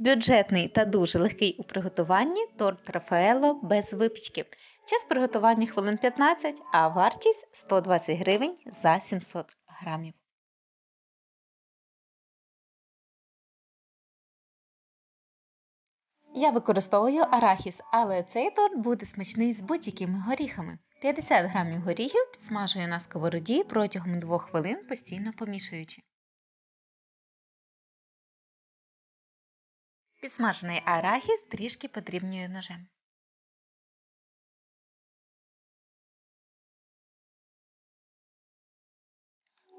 Бюджетний та дуже легкий у приготуванні торт Рафаело без випічки. Час приготування хвилин 15, а вартість 120 гривень за 700 грамів. Я використовую арахіс, але цей торт буде смачний з будь-якими горіхами. 50 грамів горіхів підсмажую на сковороді протягом 2 хвилин, постійно помішуючи. Підсмажений арахіс трішки подрібнюю ножем.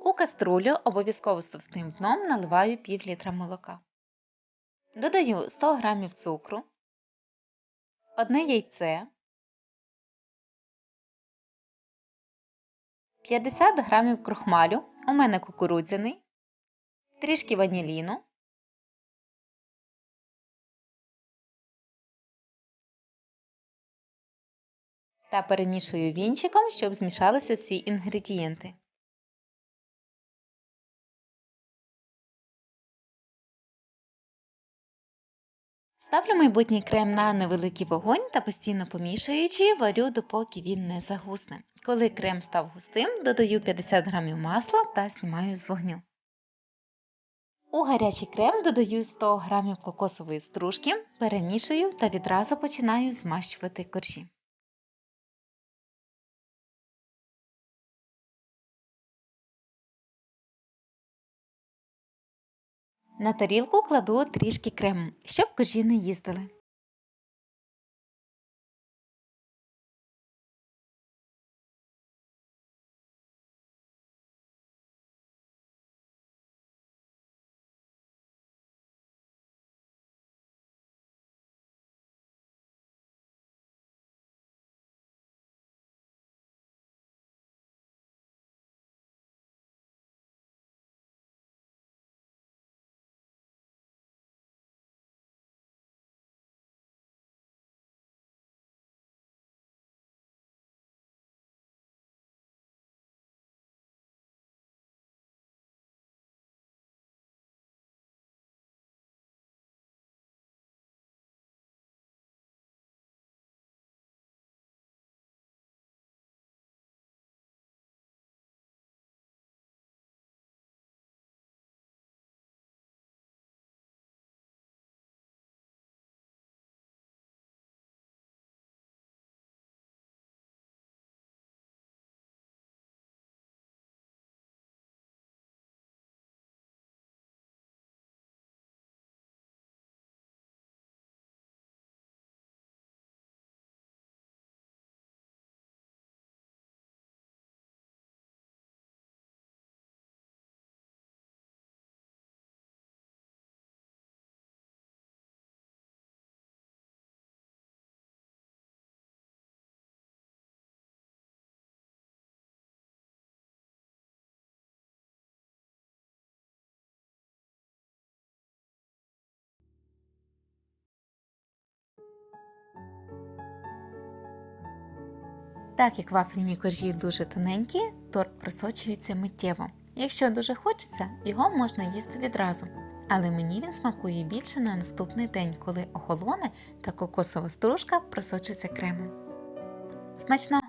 У каструлю обов'язково з товстим дном наливаю пів літра молока. Додаю 100 г цукру, одне яйце, 50 г крохмалю, у мене кукурудзяний, трішки ваніліну, та перемішую вінчиком, щоб змішалися всі інгредієнти. Ставлю майбутній крем на невеликий вогонь та постійно помішуючи, варю допоки він не загусне. Коли крем став густим, додаю 50 г масла та знімаю з вогню. У гарячий крем додаю 100 г кокосової стружки, перемішую та відразу починаю змащувати коржі. На тарілку кладу трішки крему, щоб кожі не їздили. Так як вафельні коржі дуже тоненькі, торт просочується миттєво. Якщо дуже хочеться, його можна їсти відразу. Але мені він смакує більше на наступний день, коли охолоне та кокосова стружка просочиться кремом. Смачно!